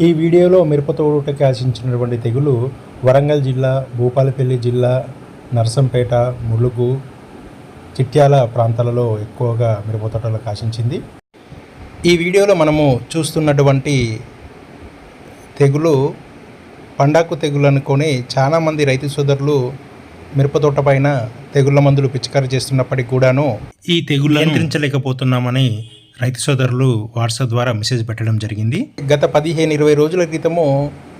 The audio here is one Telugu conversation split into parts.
ఈ వీడియోలో మిరప తోటకి ఆశించినటువంటి తెగులు వరంగల్ జిల్లా భూపాలపల్లి జిల్లా నర్సంపేట ములుగు చిట్యాల ప్రాంతాలలో ఎక్కువగా మిరప తోటలకు ఆశించింది ఈ వీడియోలో మనము చూస్తున్నటువంటి తెగులు పండాకు తెగులు అనుకొని చాలామంది రైతు సోదరులు మిరప తోట పైన తెగుళ్ళ మందులు పిచికారీ చేస్తున్నప్పటికీ కూడాను ఈ తెగులు నియంత్రించలేకపోతున్నామని రైతు సోదరులు వాట్సాప్ ద్వారా మెసేజ్ పెట్టడం జరిగింది. గత పదిహేను ఇరవై రోజుల క్రితము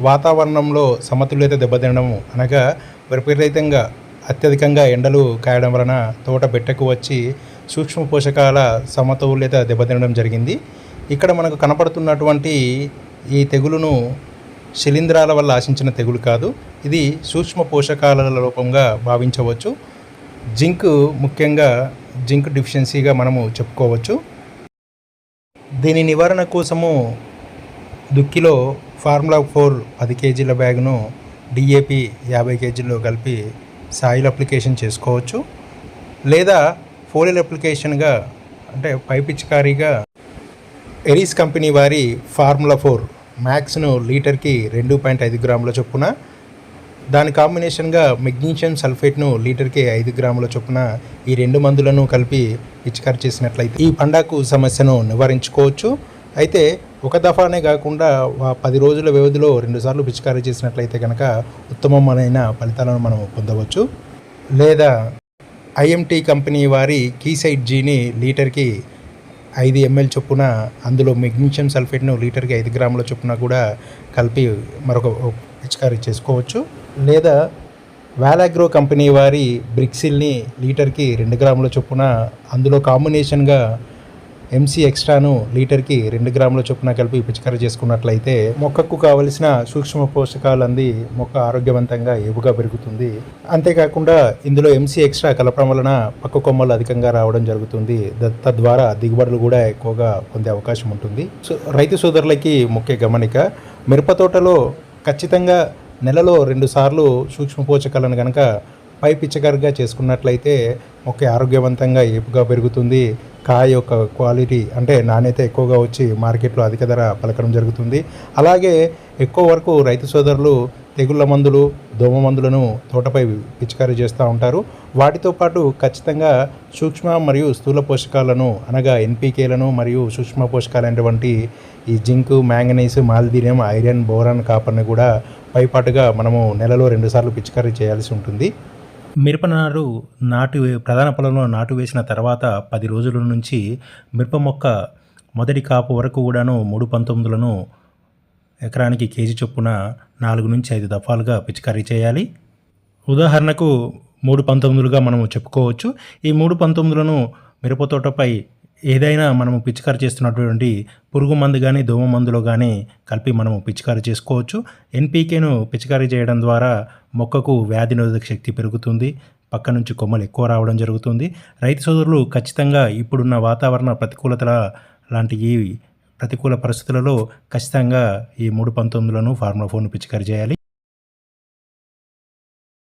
వాతావరణంలో సమతుల్యత దెబ్బతినడం అనగా విపరీతంగా అత్యధికంగా ఎండలు కాయడం వలన తోట బెట్టకు వచ్చి సూక్ష్మ పోషకాల సమతుల్యత దెబ్బతినడం జరిగింది. ఇక్కడ మనకు కనపడుతున్నటువంటి ఈ తెగులును శిలీంధ్రాల వల్ల ఆశించిన తెగులు కాదు ఇది సూక్ష్మ పోషకాల లోపంగా భావించవచ్చు. జింక్ ముఖ్యంగా జింక్ డిఫిషియన్సీగా మనము చెప్పుకోవచ్చు. దీని నివారణ కోసము దుక్కిలో ఫార్ములా ఫోర్ పది కేజీల బ్యాగ్ను డిఏపి యాభై కేజీల్లో కలిపి సాయిల్ అప్లికేషన్ చేసుకోవచ్చు. లేదా ఫోలియల్ అప్లికేషన్గా అంటే పై పిచికారీగా ఎరీస్ కంపెనీ వారి ఫార్ములా ఫోర్ మ్యాక్స్ను లీటర్కి రెండు పాయింట్ ఐదు గ్రాముల చొప్పున దాని కాంబినేషన్గా మెగ్నీషియం సల్ఫేట్ను లీటర్కి ఐదు గ్రాముల చొప్పున ఈ రెండు మందులను కలిపి పిచికారి చేసినట్లయితే ఈ పండాకు సమస్యను నివారించుకోవచ్చు. అయితే ఒక దఫానే కాకుండా పది రోజుల వ్యవధిలో రెండుసార్లు పిచికారీ చేసినట్లయితే కనుక ఉత్తమమైన ఫలితాలను మనం పొందవచ్చు. లేదా ఐఎంటీ కంపెనీ వారి కీసైడ్ జీని లీటర్కి ఐదు ఎంఎల్ చొప్పున అందులో మెగ్నీషియం సల్ఫేట్ను లీటర్కి ఐదు గ్రాముల చొప్పున కూడా కలిపి మరొక పిచికారీ చేసుకోవచ్చు. లేదా వాలాగ్రో కంపెనీ వారి బ్రిక్సిల్ని లీటర్కి రెండు గ్రాముల చొప్పున అందులో కాంబినేషన్గా ఎంసీ ఎక్స్ట్రాను లీటర్కి రెండు గ్రాముల చొప్పున కలిపి పిచికారీ చేసుకున్నట్లయితే మొక్కకు కావలసిన సూక్ష్మ పోషకాలు అంది మొక్క ఆరోగ్యవంతంగా ఏపుగా పెరుగుతుంది. అంతేకాకుండా ఇందులో ఎంసీ ఎక్స్ట్రా కలపడం వలన పక్క కొమ్మలు అధికంగా రావడం జరుగుతుంది. తద్వారా దిగుబడులు కూడా ఎక్కువగా పొందే అవకాశం ఉంటుంది. సో రైతు సోదరులకి ముఖ్య గమనిక మిరప తోటలో ఖచ్చితంగా నెలలో రెండు సార్లు సూక్ష్మ పోషకాలను కనుక పై పిచ్చగారుగా చేసుకున్నట్లయితే మొక్క ఆరోగ్యవంతంగా ఏపుగా పెరుగుతుంది. కాయ యొక్క క్వాలిటీ అంటే నాణ్యత ఎక్కువగా వచ్చి మార్కెట్లో అధిక ధర పలకడం జరుగుతుంది. అలాగే ఎక్కువ వరకు రైతు సోదరులు తెగుళ్ళ మందులు దోమ మందులను తోటపై పిచికారీ చేస్తూ ఉంటారు. వాటితో పాటు ఖచ్చితంగా సూక్ష్మ మరియు స్థూల పోషకాలను అనగా ఎన్పికేలను మరియు సూక్ష్మ పోషకాలైనటువంటి ఈ zinc manganese molybdenum iron boron కాపర్ని కూడా పైపాటుగా మనము నెలలో రెండుసార్లు పిచికారీ చేయాల్సి ఉంటుంది. మిరప నారు నాటు ప్రధాన పొలంలో నాటు వేసిన తర్వాత పది రోజుల నుంచి మిరప మొక్క మొదటి కాపు వరకు కూడాను మూడు పంతొమ్మిదిలను ఎకరానికి కేజీ చొప్పున నాలుగు నుంచి ఐదు దఫాలుగా పిచికారీ చేయాలి. ఉదాహరణకు మూడు పంతొమ్మిదిలుగా మనము చెప్పుకోవచ్చు. ఈ మూడు పంతొమ్మిదిలను మిరప తోటపై ఏదైనా మనము పిచికారి చేస్తున్నటువంటి పురుగు మందు కానీ దోమ మందులో కానీ కలిపి మనము పిచికారి చేసుకోవచ్చు. ఎన్పీకేను పిచికారీ చేయడం ద్వారా మొక్కకు వ్యాధి నిరోధక శక్తి పెరుగుతుంది. పక్క నుంచి కొమ్మలు ఎక్కువ రావడం జరుగుతుంది. రైతు సోదరులు ఖచ్చితంగా ఇప్పుడున్న వాతావరణ ప్రతికూలతల లాంటి ఈ ప్రతికూల పరిస్థితులలో ఖచ్చితంగా ఈ మూడు పంతొమ్మిదిలను ఫార్ములా ఫోన్ పిచికారీ చేయాలి.